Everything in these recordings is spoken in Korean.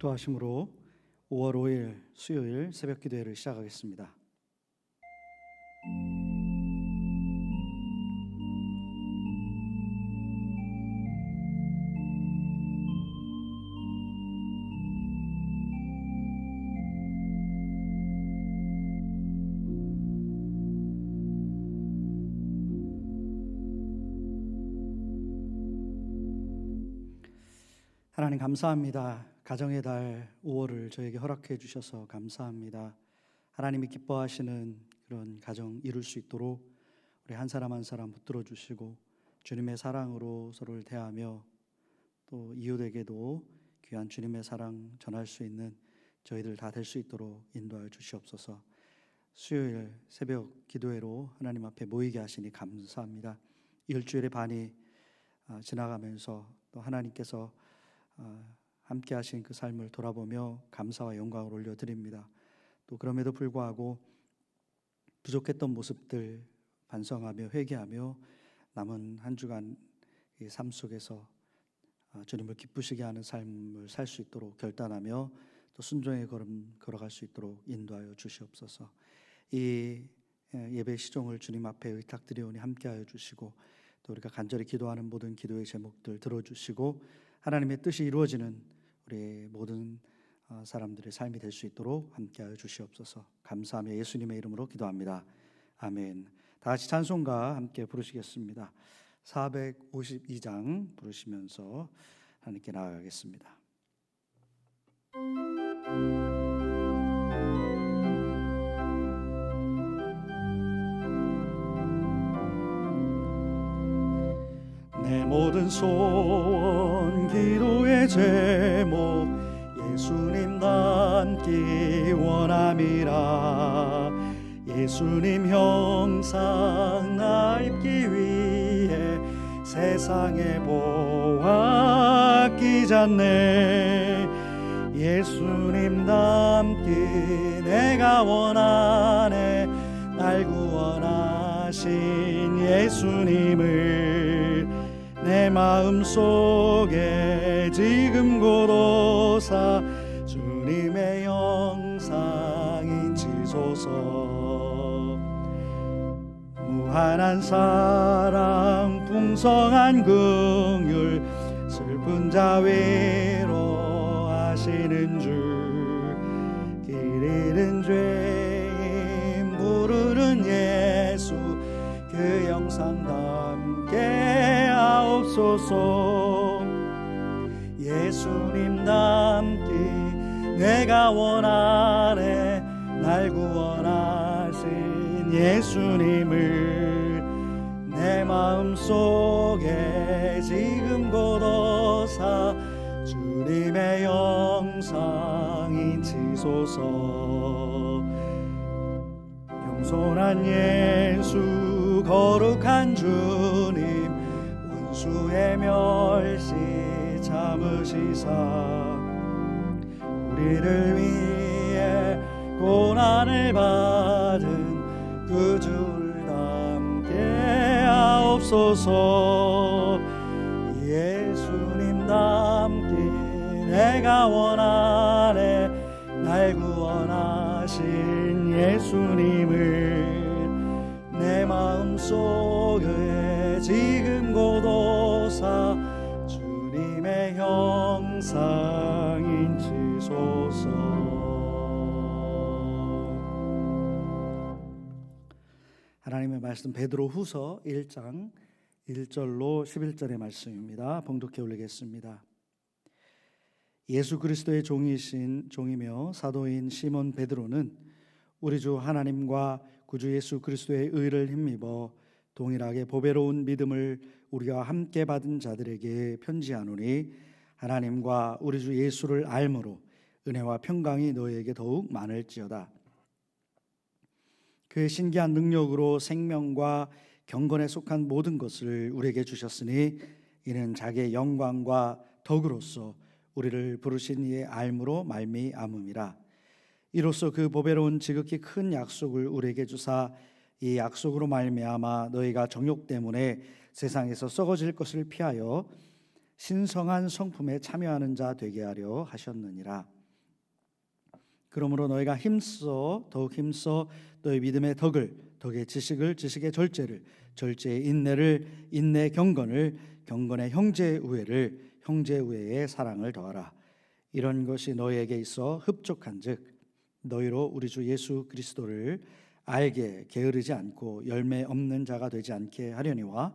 도하심으로 5월 5일 수요일 새벽 기도회를 시작하겠습니다. 하나님 감사합니다. 가정의 달 5월을 저에게 허락해 주셔서 감사합니다. 하나님이 기뻐하시는 그런 가정 이룰 수 있도록 우리 한 사람 한 사람 붙들어 주시고 주님의 사랑으로 서로를 대하며 또 이웃에게도 귀한 주님의 사랑 전할 수 있는 저희들 다 될 수 있도록 인도하여 주시옵소서. 수요일 새벽 기도회로 하나님 앞에 모이게 하시니 감사합니다. 일주일의 반이 아, 지나가면서 또 하나님께서 아, 함께 하신 그 삶을 돌아보며 감사와 영광을 올려드립니다. 또 그럼에도 불구하고 부족했던 모습들 반성하며 회개하며 남은 한 주간 이 삶 속에서 아, 주님을 기쁘시게 하는 삶을 살 수 있도록 결단하며 또 순종의 걸음 걸어갈 수 있도록 인도하여 주시옵소서. 이 예, 예배 시종을 주님 앞에 의탁드리오니 함께하여 주시고 또 우리가 간절히 기도하는 모든 기도의 제목들 들어주시고 하나님의 뜻이 이루어지는 우리 모든 어, 사람들의 삶이 될 수 있도록 함께하여 주시옵소서. 감사하며 예수님의 이름으로 기도합니다. 아멘. 다 같이 찬송가 함께 부르시겠습니다. 452장 부르시면서 하나님께 나아가겠습니다. 모든 소원 기도의 제목 예수님 닮기 원함이라. 예수님 형상 나 입기 위해 세상에 보았기 전에 예수님 닮기 내가 원하네. 날 구원하신 예수님을 내 마음 속에 지금 고도사 주님의 영상 인치소서. 무한한 사랑 풍성한 긍휼 슬픈 자 위로하시는 주길 잃은 죄인 부르는 예수 그 영상 담게 하옵소서 예수님 닮기 내가 원하네 날 구원하신 예수님을 내 마음 속에 지금 고도사 주님의 영상 인치소서. 영선한 예수 거룩한 주님 원수의 멸시 참으시사. 우리를 위해 고난을 받은 그 주를 담게 하옵소서. 예수님 담기 내가 원하네. 날 구원하신 예수님을 내 마음 속에 지금 고도사 주님의 형상 인치소서 하나님의 말씀 베드로 후서 1장 1절로 11절의 말씀입니다. 봉독해 올리겠습니다. 예수 그리스도의 종이신 종이며 사도인 시몬 베드로는 우리 주 하나님과 구주 예수 그리스도의 의를 힘입어 동일하게 보배로운 믿음을 우리가 함께 받은 자들에게 편지하노니 하나님과 우리 주 예수를 알므로 은혜와 평강이 너희에게 더욱 많을지어다. 그의 신기한 능력으로 생명과 경건에 속한 모든 것을 우리에게 주셨으니 이는 자기의 영광과 덕으로서 우리를 부르신 이의 알므로 말미암음이라. 이로써 그 보배로운 지극히 큰 약속을 우리에게 주사 이 약속으로 말미암아 너희가 정욕 때문에 세상에서 썩어질 것을 피하여 신성한 성품에 참여하는 자 되게 하려 하셨느니라. 그러므로 너희가 힘써 더욱 힘써 너희 믿음의 덕을 덕의 지식을 지식의 절제를 절제의 인내를 인내 경건을 경건의 형제 우애를 형제 우애의 사랑을 더하라. 이런 것이 너희에게 있어 흡족한즉 너희로 우리 주 예수 그리스도를 알게 게으르지 않고 열매 없는 자가 되지 않게 하려니와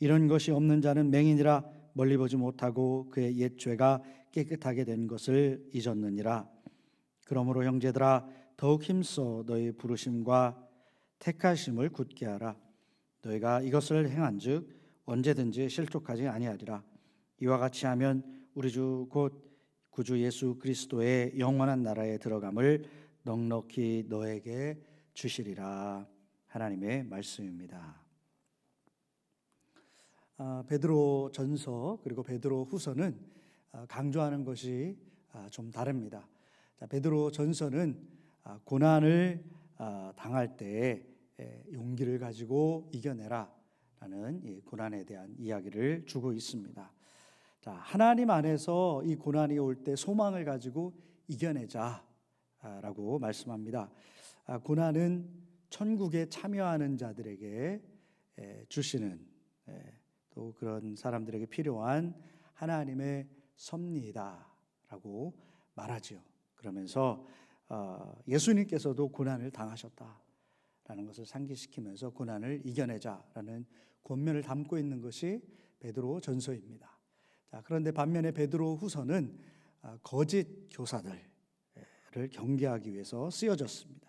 이런 것이 없는 자는 맹인이라 멀리 보지 못하고 그의 옛 죄가 깨끗하게 된 것을 잊었느니라. 그러므로 형제들아 더욱 힘써 너희 부르심과 택하심을 굳게 하라. 너희가 이것을 행한즉 언제든지 실족하지 아니하리라. 이와 같이 하면 우리 주 곧 구주 예수 그리스도의 영원한 나라에 들어감을 넉넉히 너에게 주시리라 하나님의 말씀입니다. 아, 베드로 전서 그리고 베드로 후서는 아, 강조하는 것이 아, 좀 다릅니다. 자, 베드로 전서는 아, 고난을 아, 당할 때 에, 용기를 가지고 이겨내라 라는 이 고난에 대한 이야기를 주고 있습니다. 자, 하나님 안에서 이 고난이 올 때 소망을 가지고 이겨내자라고 말씀합니다. 아, 고난은 천국에 참여하는 자들에게 에, 주시는 에, 또 그런 사람들에게 필요한 하나님의 섭리이다라고 말하지요. 그러면서 어, 예수님께서도 고난을 당하셨다라는 것을 상기시키면서 고난을 이겨내자라는 권면을 담고 있는 것이 베드로 전서입니다. 자, 그런데 반면에 베드로 후서는 아, 거짓 교사들을 경계하기 위해서 쓰여졌습니다.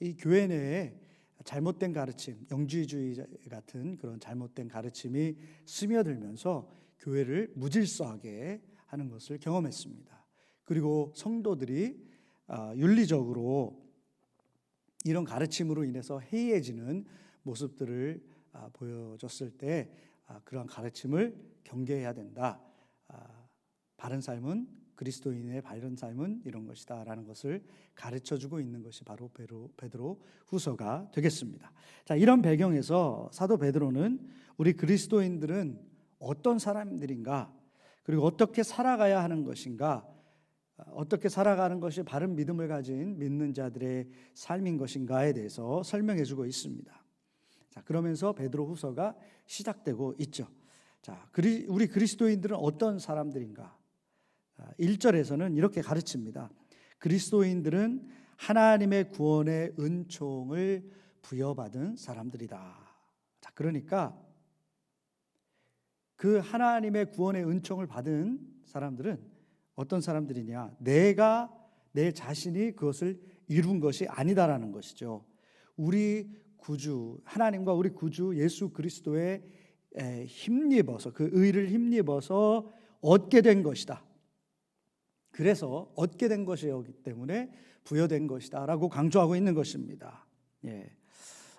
이 교회 내에 잘못된 가르침, 영주의주의 같은 그런 잘못된 가르침이 스며들면서 교회를 무질서하게 하는 것을 경험했습니다. 그리고 성도들이 아, 윤리적으로 이런 가르침으로 인해서 해이해지는 모습들을 아, 보여줬을 때 그러한 가르침을 경계해야 된다. 바른 삶은 그리스도인의 바른 삶은 이런 것이다라는 것을 가르쳐 주고 있는 것이 바로 베드로 후서가 되겠습니다. 자, 이런 배경에서 사도 베드로는 우리 그리스도인들은 어떤 사람들인가 그리고 어떻게 살아가야 하는 것인가 어떻게 살아가는 것이 바른 믿음을 가진 믿는 자들의 삶인 것인가에 대해서 설명해 주고 있습니다. 자, 그러면서 베드로 후서가 시작되고 있죠. 자, 우리 그리스도인들은 어떤 사람들인가? 1절에서는 이렇게 가르칩니다. 그리스도인들은 하나님의 구원의 은총을 부여받은 사람들이다. 자, 그러니까 그 하나님의 구원의 은총을 받은 사람들은 어떤 사람들이냐? 내가 내 자신이 그것을 이룬 것이 아니다라는 것이죠. 우리 구주 하나님과 우리 구주 예수 그리스도의 힘입어서 그 의를 힘입어서 얻게 된 것이다. 그래서 얻게 된 것이었기 때문에 부여된 것이다라고 강조하고 있는 것입니다. 예.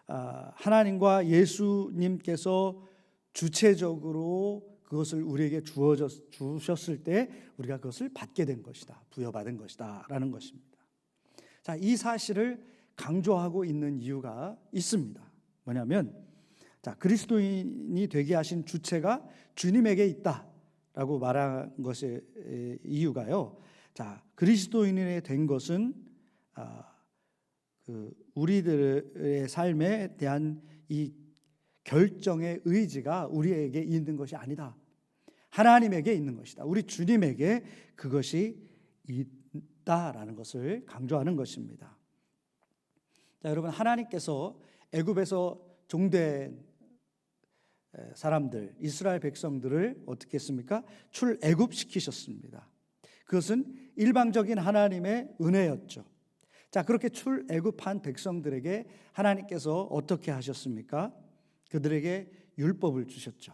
아, 하나님과 예수님께서 주체적으로 그것을 우리에게 주어졌, 주셨을 때 우리가 그것을 받게 된 것이다. 부여받은 것이다 라는 것입니다. 자, 이 사실을 강조하고 있는 이유가 있습니다. 뭐냐면 자, 그리스도인이 되게 하신 주체가 주님에게 있다라고 말한 것의 이유가요. 자, 그리스도인이 된 것은 아, 그 우리들의 삶에 대한 이 결정의 의지가 우리에게 있는 것이 아니다. 하나님에게 있는 것이다. 우리 주님에게 그것이 있다라는 것을 강조하는 것입니다. 자, 여러분 하나님께서 애굽에서 종된 사람들 이스라엘 백성들을 어떻게 했습니까? 출애굽 시키셨습니다. 그것은 일방적인 하나님의 은혜였죠. 자, 그렇게 출애굽한 백성들에게 하나님께서 어떻게 하셨습니까? 그들에게 율법을 주셨죠.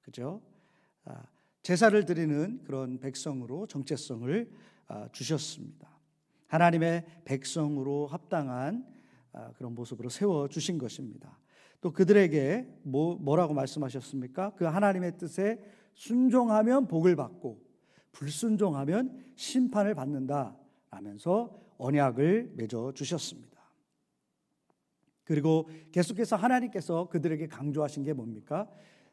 그죠? 아, 제사를 드리는 그런 백성으로 정체성을 아, 주셨습니다. 하나님의 백성으로 합당한 아, 그런 모습으로 세워 주신 것입니다. 또 그들에게 뭐, 뭐라고 말씀하셨습니까? 그 하나님의 뜻에 순종하면 복을 받고 불순종하면 심판을 받는다 라면서 언약을 맺어 주셨습니다. 그리고 계속해서 하나님께서 그들에게 강조하신 게 뭡니까?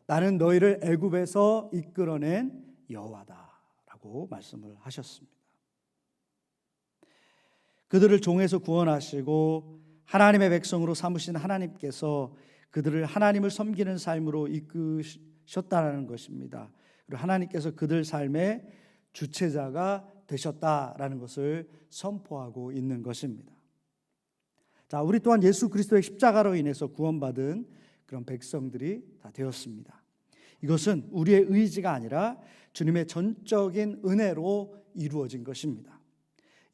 나는 너희를 애굽에서 이끌어낸 여호와다라고 말씀을 하셨습니다. 그들을 종에서 구원하시고 하나님의 백성으로 삼으신 하나님께서 그들을 하나님을 섬기는 삶으로 이끄셨다라는 것입니다. 그리고 하나님께서 그들 삶의 주체자가 되셨다라는 것을 선포하고 있는 것입니다. 자, 우리 또한 예수 그리스도의 십자가로 인해서 구원받은 그런 백성들이 다 되었습니다. 이것은 우리의 의지가 아니라 주님의 전적인 은혜로 이루어진 것입니다.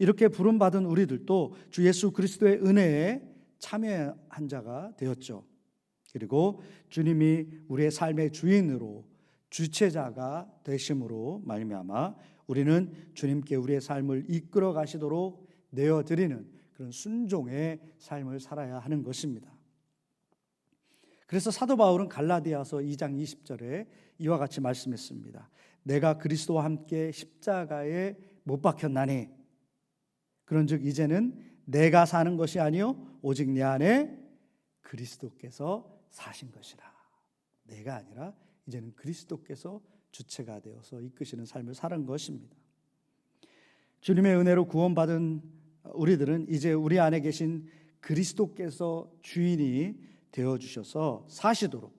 이렇게 부름받은 우리들도 주 예수 그리스도의 은혜에 참여한 자가 되었죠. 그리고 주님이 우리의 삶의 주인으로 주체자가 되심으로 말미암아 우리는 주님께 우리의 삶을 이끌어 가시도록 내어 드리는 그런 순종의 삶을 살아야 하는 것입니다. 그래서 사도 바울은 갈라디아서 2장 20절에 이와 같이 말씀했습니다. 내가 그리스도와 함께 십자가에 못 박혔나니 그런즉 이제는 내가 사는 것이 아니요 오직 내 안에 그리스도께서 사신 것이라. 내가 아니라 이제는 그리스도께서 주체가 되어서 이끄시는 삶을 사는 것입니다. 주님의 은혜로 구원받은 우리들은 이제 우리 안에 계신 그리스도께서 주인이 되어 주셔서 사시도록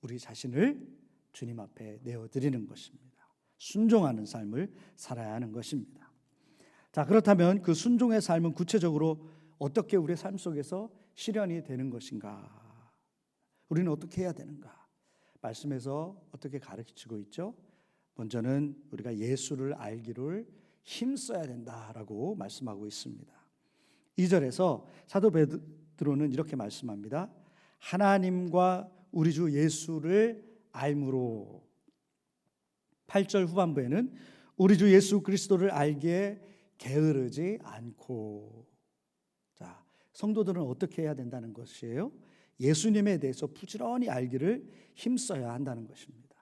우리 자신을 주님 앞에 내어 드리는 것입니다. 순종하는 삶을 살아야 하는 것입니다. 자, 그렇다면 그 순종의 삶은 구체적으로 어떻게 우리의 삶 속에서 실현이 되는 것인가? 우리는 어떻게 해야 되는가? 말씀에서 어떻게 가르치고 있죠? 먼저는 우리가 예수를 알기를 힘써야 된다라고 말씀하고 있습니다. 2절에서 사도 베드로는 이렇게 말씀합니다. 하나님과 우리 주 예수를 알므로 8절 후반부에는 우리 주 예수 그리스도를 알기에 게으르지 않고 자, 성도들은 어떻게 해야 된다는 것이에요? 예수님에 대해서 부지런히 알기를 힘써야 한다는 것입니다.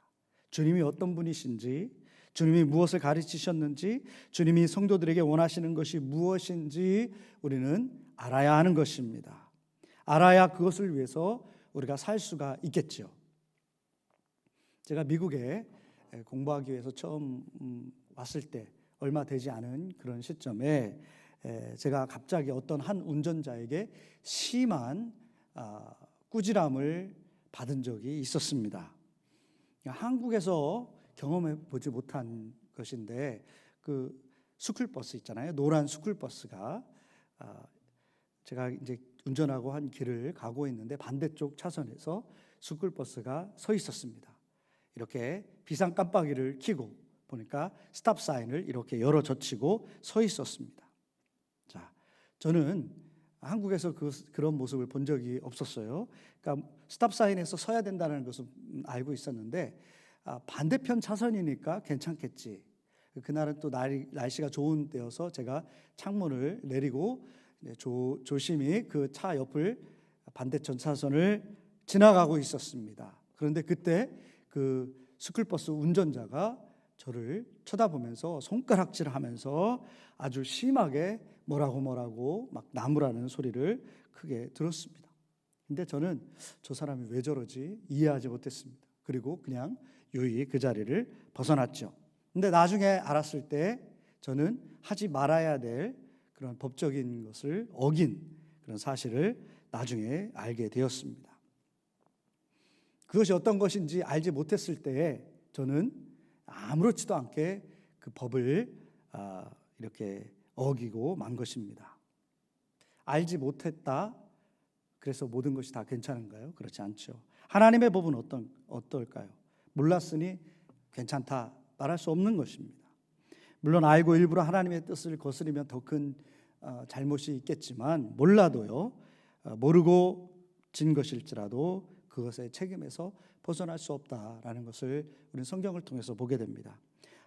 주님이 어떤 분이신지, 주님이 무엇을 가르치셨는지, 주님이 성도들에게 원하시는 것이 무엇인지 우리는 알아야 하는 것입니다. 알아야 그것을 위해서 우리가 살 수가 있겠죠. 제가 미국에 공부하기 위해서 처음 음, 왔을 때 얼마 되지 않은 그런 시점에 제가 갑자기 어떤 한 운전자에게 심한 아, 꾸지람을 받은 적이 있었습니다. 한국에서 경험해 보지 못한 것인데 그 스쿨버스 있잖아요. 노란 스쿨버스가 아, 제가 이제 운전하고 한 길을 가고 있는데 반대쪽 차선에서 스쿨버스가 서 있었습니다. 이렇게 비상 깜빡이를 켜고 보니까 스탑 사인을 이렇게 열어 젖히고 서 있었습니다. 자, 저는 한국에서 그, 그런 모습을 본 적이 없었어요. 그러니까 스탑 사인에서 서야 된다는 것은 알고 있었는데 아, 반대편 차선이니까 괜찮겠지. 그날은 또 날, 날씨가 좋은 때여서 제가 창문을 내리고 조, 조심히 그 차 옆을 반대편 차선을 지나가고 있었습니다. 그런데 그때 그 스쿨버스 운전자가 저를 쳐다보면서 손가락질을 하면서 아주 심하게 뭐라고 뭐라고 막 나무라는 소리를 크게 들었습니다. 근데 저는 저 사람이 왜 저러지 이해하지 못했습니다. 그리고 그냥 유이 그 자리를 벗어났죠. 근데 나중에 알았을 때 저는 하지 말아야 될 그런 법적인 것을 어긴 그런 사실을 나중에 알게 되었습니다. 그것이 어떤 것인지 알지 못했을 때에 저는 아무렇지도 않게 그 법을 아, 이렇게 어기고 만 것입니다. 알지 못했다. 그래서 모든 것이 다 괜찮은가요? 그렇지 않죠. 하나님의 법은 어떤 어떨까요? 몰랐으니 괜찮다 말할 수 없는 것입니다. 물론 알고 일부러 하나님의 뜻을 거스르면 더큰 어, 잘못이 있겠지만 몰라도요 어, 모르고 진 것일지라도 그것의 책임에서 벗어날 수 없다라는 것을 우리는 성경을 통해서 보게 됩니다.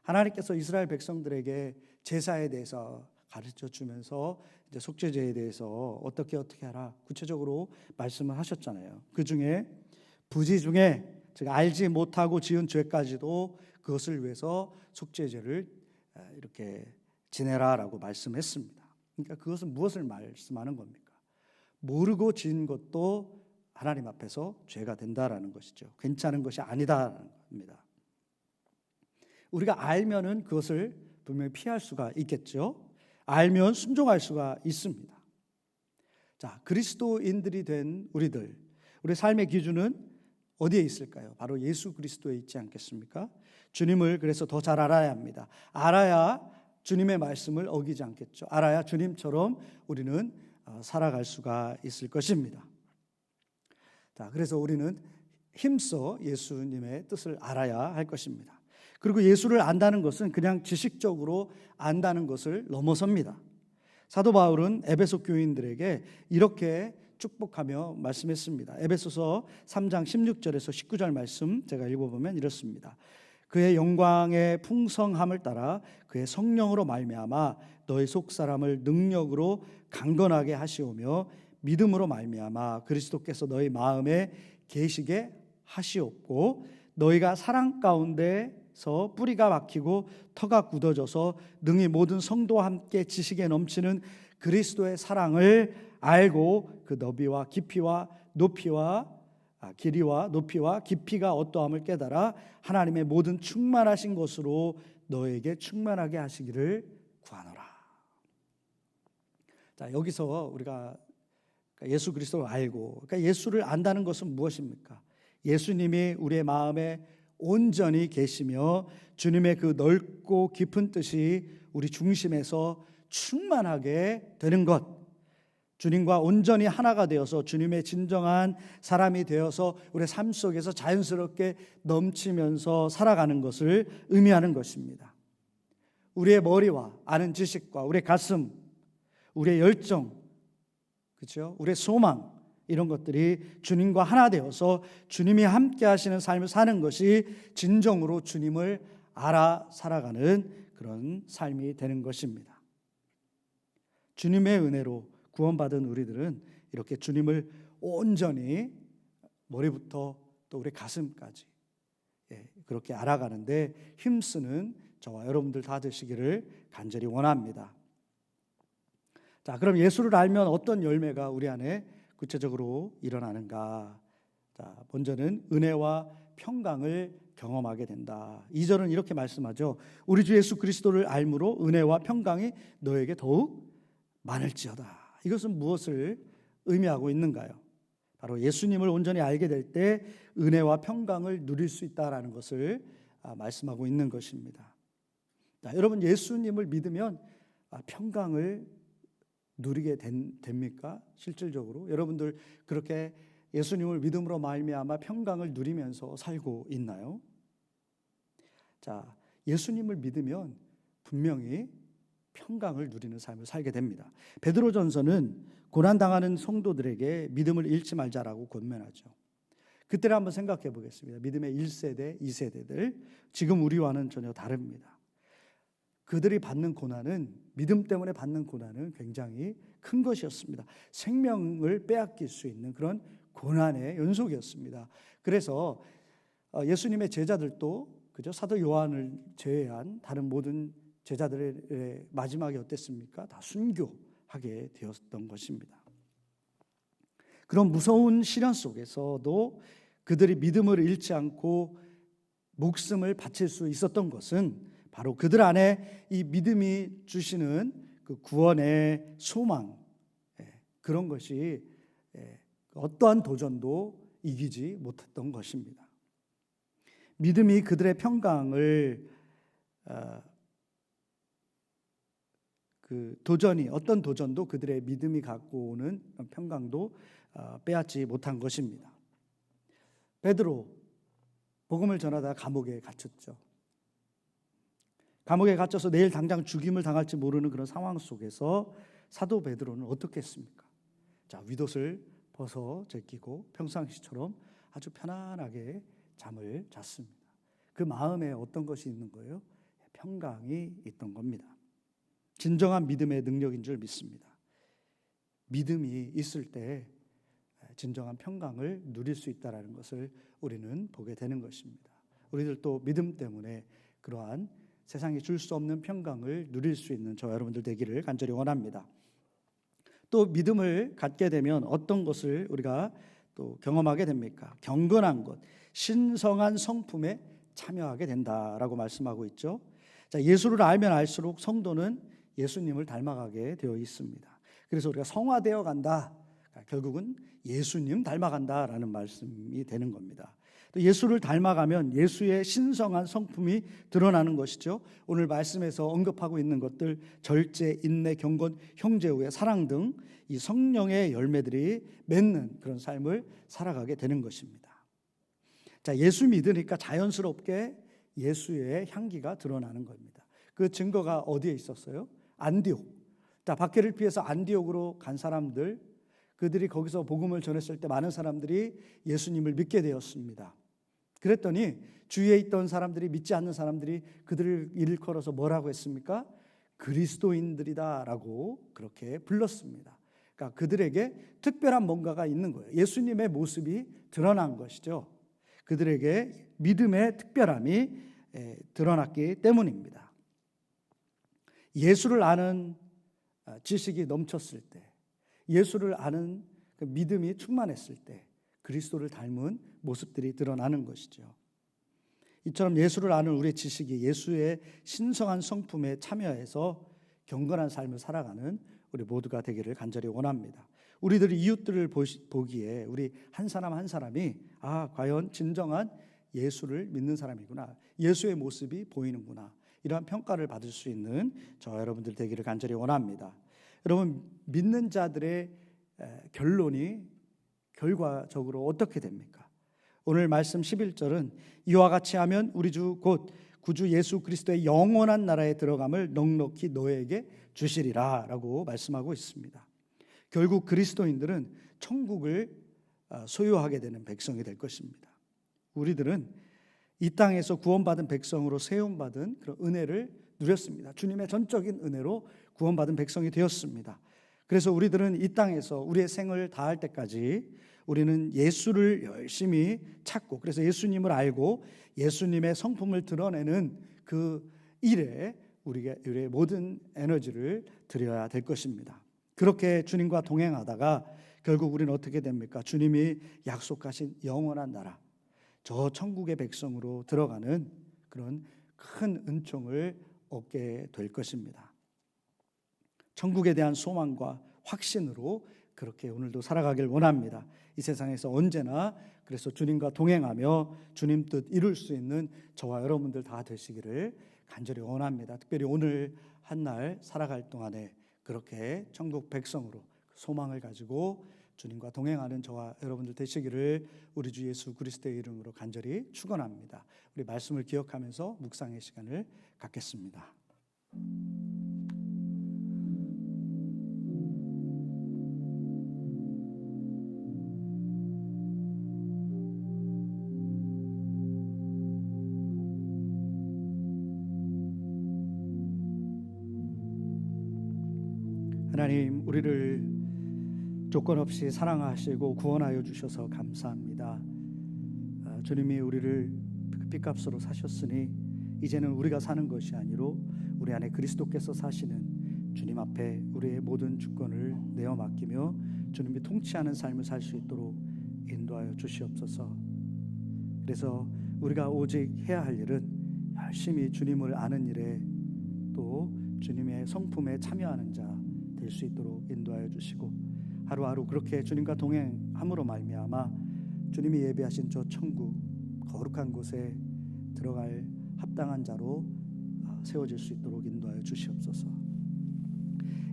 하나님께서 이스라엘 백성들에게 제사에 대해서 가르쳐 주면서 이제 속죄제에 대해서 어떻게 어떻게 하라 구체적으로 말씀을 하셨잖아요. 그 중에 부지 중에 제가 알지 못하고 지은 죄까지도 그것을 위해서 속죄제를 이렇게 지내라라고 말씀했습니다. 그러니까 그것은 무엇을 말씀하는 겁니까? 모르고 지은 것도 하나님 앞에서 죄가 된다라는 것이죠. 괜찮은 것이 아니다입니다. 우리가 알면은 그것을 분명히 피할 수가 있겠죠. 알면 순종할 수가 있습니다. 자, 그리스도인들이 된 우리들, 우리 삶의 기준은 어디에 있을까요? 바로 예수 그리스도에 있지 않겠습니까? 주님을 그래서 더 잘 알아야 합니다. 알아야 주님의 말씀을 어기지 않겠죠. 알아야 주님처럼 우리는 어, 살아갈 수가 있을 것입니다. 자, 그래서 우리는 힘써 예수님의 뜻을 알아야 할 것입니다. 그리고 예수를 안다는 것은 그냥 지식적으로 안다는 것을 넘어섭니다. 사도 바울은 에베소 교인들에게 이렇게 축복하며 말씀했습니다. 에베소서 3장 16절에서 19절 말씀 제가 읽어보면 이렇습니다. 그의 영광의 풍성함을 따라 그의 성령으로 말미암아 너희 속 사람을 능력으로 강건하게 하시오며 믿음으로 말미암아 그리스도께서 너희 마음에 계시게 하시옵고 너희가 사랑 가운데서 뿌리가 박히고 터가 굳어져서 능히 모든 성도와 함께 지식에 넘치는 그리스도의 사랑을 알고 그 너비와 깊이와 높이와 아, 길이와 높이와 깊이가 어떠함을 깨달아 하나님의 모든 충만하신 것으로 너에게 충만하게 하시기를 구하노라. 자 여기서 우리가 예수 그리스도를 알고 그러니까 예수를 안다는 것은 무엇입니까? 예수님이 우리의 마음에 온전히 계시며 주님의 그 넓고 깊은 뜻이 우리 중심에서 충만하게 되는 것. 주님과 온전히 하나가 되어서 주님의 진정한 사람이 되어서 우리의 삶 속에서 자연스럽게 넘치면서 살아가는 것을 의미하는 것입니다. 우리의 머리와 아는 지식과 우리의 가슴, 우리의 열정, 그렇죠? 우리의 소망 이런 것들이 주님과 하나 되어서 주님이 함께 하시는 삶을 사는 것이 진정으로 주님을 알아 살아가는 그런 삶이 되는 것입니다. 주님의 은혜로 구원받은 우리들은 이렇게 주님을 온전히 머리부터 또 우리 가슴까지 예, 그렇게 알아가는데 힘쓰는 저와 여러분들 다 되시기를 간절히 원합니다. 자, 그럼 예수를 알면 어떤 열매가 우리 안에 구체적으로 일어나는가? 자, 먼저는 은혜와 평강을 경험하게 된다. 2절은 이렇게 말씀하죠. 우리 주 예수 그리스도를 알므로 은혜와 평강이 너에게 더욱 많을지어다. 이것은 무엇을 의미하고 있는가요? 바로 예수님을 온전히 알게 될 때 은혜와 평강을 누릴 수 있다라는 것을 아, 말씀하고 있는 것입니다. 자, 여러분 예수님을 믿으면 아, 평강을 누리게 된, 됩니까? 실질적으로 여러분들 그렇게 예수님을 믿음으로 말미암아 평강을 누리면서 살고 있나요? 자, 예수님을 믿으면 분명히 평강을 누리는 삶을 살게 됩니다. 베드로전서는 고난 당하는 성도들에게 믿음을 잃지 말자라고 권면하죠. 그때를 한번 생각해 보겠습니다. 믿음의 1세대, 2세대들 지금 우리와는 전혀 다릅니다. 그들이 받는 고난은 믿음 때문에 받는 고난은 굉장히 큰 것이었습니다. 생명을 빼앗길 수 있는 그런 고난의 연속이었습니다. 그래서 어, 예수님의 제자들도 그죠 사도 요한을 제외한 다른 모든 제자들의 마지막이 어땠습니까? 다 순교하게 되었던 것입니다. 그런 무서운 시련 속에서도 그들이 믿음을 잃지 않고 목숨을 바칠 수 있었던 것은 바로 그들 안에 이 믿음이 주시는 그 구원의 소망 예, 그런 것이 예, 어떠한 도전도 이기지 못했던 것입니다. 믿음이 그들의 평강을 어, 그 도전이 어떤 도전도 그들의 믿음이 갖고 오는 평강도 어, 빼앗지 못한 것입니다. 베드로 복음을 전하다 감옥에 갇혔죠. 감옥에 갇혀서 내일 당장 죽임을 당할지 모르는 그런 상황 속에서 사도 베드로는 어떻게 했습니까? 자, 윗옷을 벗어 제끼고 평상시처럼 아주 편안하게 잠을 잤습니다. 그 마음에 어떤 것이 있는 거예요? 평강이 있던 겁니다. 진정한 믿음의 능력인 줄 믿습니다. 믿음이 있을 때 진정한 평강을 누릴 수 있다라는 것을 우리는 보게 되는 것입니다. 우리들도 믿음 때문에 그러한 세상이 줄 수 없는 평강을 누릴 수 있는 저 여러분들 되기를 간절히 원합니다. 또 믿음을 갖게 되면 어떤 것을 우리가 또 경험하게 됩니까? 경건한 것, 신성한 성품의 참여하게 된다라고 말씀하고 있죠. 자, 예수를 알면 알수록 성도는 예수님을 닮아가게 되어 있습니다. 그래서 우리가 성화되어 간다. 결국은 예수님 닮아간다라는 말씀이 되는 겁니다. 또 예수를 닮아가면 예수의 신성한 성품이 드러나는 것이죠. 오늘 말씀에서 언급하고 있는 것들 절제, 인내, 경건, 형제후의 사랑 등 이 성령의 열매들이 맺는 그런 삶을 살아가게 되는 것입니다. 자, 예수 믿으니까 자연스럽게 예수의 향기가 드러나는 겁니다. 그 증거가 어디에 있었어요? 안디옥. 자, 박해를 피해서 안디옥으로 간 사람들 그들이 거기서 복음을 전했을 때 많은 사람들이 예수님을 믿게 되었습니다. 그랬더니 주위에 있던 사람들이 믿지 않는 사람들이 그들을 일컬어서 뭐라고 했습니까? 그리스도인들이다라고 그렇게 불렀습니다. 그러니까 그들에게 특별한 뭔가가 있는 거예요. 예수님의 모습이 드러난 것이죠. 그들에게 믿음의 특별함이 드러났기 때문입니다. 예수를 아는 아, 지식이 넘쳤을 때, 예수를 아는 그 믿음이 충만했을 때, 그리스도를 닮은 모습들이 드러나는 것이죠. 이처럼 예수를 아는 우리의 지식이 예수의 신성한 성품에 참여해서 경건한 삶을 살아가는 우리 모두가 되기를 간절히 원합니다. 우리들이 이웃들을 보기에 우리 한 사람 한 사람이 아 과연 진정한 예수를 믿는 사람이구나 예수의 모습이 보이는구나 이러한 평가를 받을 수 있는 저 여러분들 되기를 간절히 원합니다. 여러분 믿는 자들의 결론이 결과적으로 어떻게 됩니까? 오늘 말씀 11절은 이와 같이 하면 우리 주 곧 구주 예수 그리스도의 영원한 나라에 들어감을 넉넉히 너에게 주시리라라고 말씀하고 있습니다. 결국 그리스도인들은 천국을 아, 소유하게 되는 백성이 될 것입니다. 우리들은 이 땅에서 구원받은 백성으로 세움받은 그런 은혜를 누렸습니다. 주님의 전적인 은혜로 구원받은 백성이 되었습니다. 그래서 우리들은 이 땅에서 우리의 생을 다할 때까지 우리는 예수를 열심히 찾고 그래서 예수님을 알고 예수님의 성품을 드러내는 그 일에 우리가 우리의 모든 에너지를 들여야 될 것입니다. 그렇게 주님과 동행하다가 결국 우리는 어떻게 됩니까? 주님이 약속하신 영원한 나라, 저 천국의 백성으로 들어가는 그런 큰 은총을 얻게 될 것입니다. 천국에 대한 소망과 확신으로 그렇게 오늘도 살아가길 원합니다. 이 세상에서 언제나 그래서 주님과 동행하며 주님 뜻 이룰 수 있는 저와 여러분들 다 되시기를 간절히 원합니다. 특별히 오늘 한 날 살아갈 동안에 그렇게 천국 백성으로 소망을 가지고 주님과 동행하는 저와 여러분들 되시기를 우리 주 예수 그리스도의 이름으로 간절히 축원합니다. 우리 말씀을 기억하면서 묵상의 시간을 갖겠습니다. 조건 없이 사랑하시고 구원하여 주셔서 감사합니다. 아, 주님이 우리를 빚값으로 사셨으니 이제는 우리가 사는 것이 아니로 우리 안에 그리스도께서 사시는 주님 앞에 우리의 모든 주권을 내어 맡기며 주님이 통치하는 삶을 살 수 있도록 인도하여 주시옵소서. 그래서 우리가 오직 해야 할 일은 열심히 주님을 아는 일에 또 주님의 성품에 참여하는 자 될 수 있도록 인도하여 주시고 하루하루 그렇게 주님과 동행함으로 말미암아 주님이 예비하신 저 천국 거룩한 곳에 들어갈 합당한 자로 아, 세워질 수 있도록 인도하여 주시옵소서.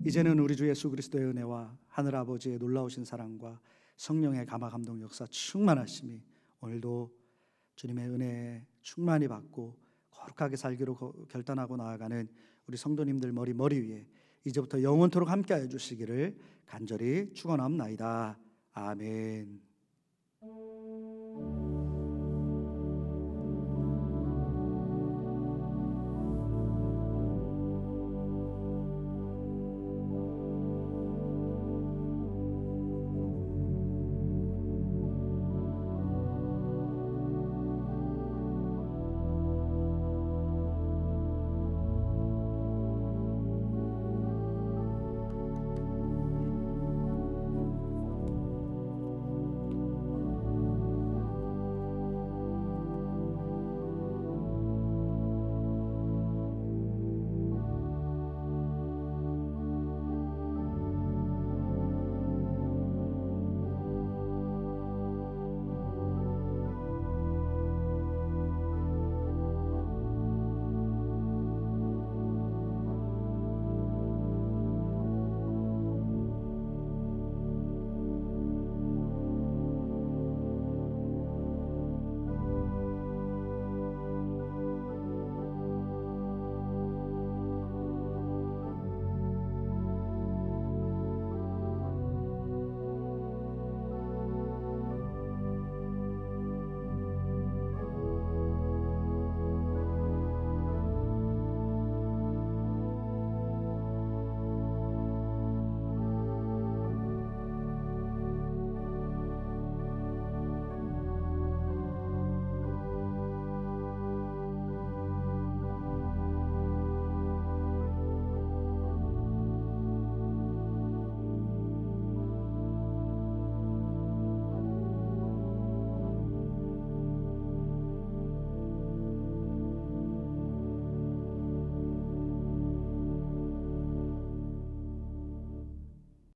이제는 우리 주 예수 그리스도의 은혜와 하늘 아버지의 놀라우신 사랑과 성령의 감화 감동 역사 충만하심이 오늘도 주님의 은혜에 충만히 받고 거룩하게 살기로 결단하고 나아가는 우리 성도님들 머리 머리 위에 이제부터 영원토록 함께하여 주시기를 간절히 축원합나이다. 아멘.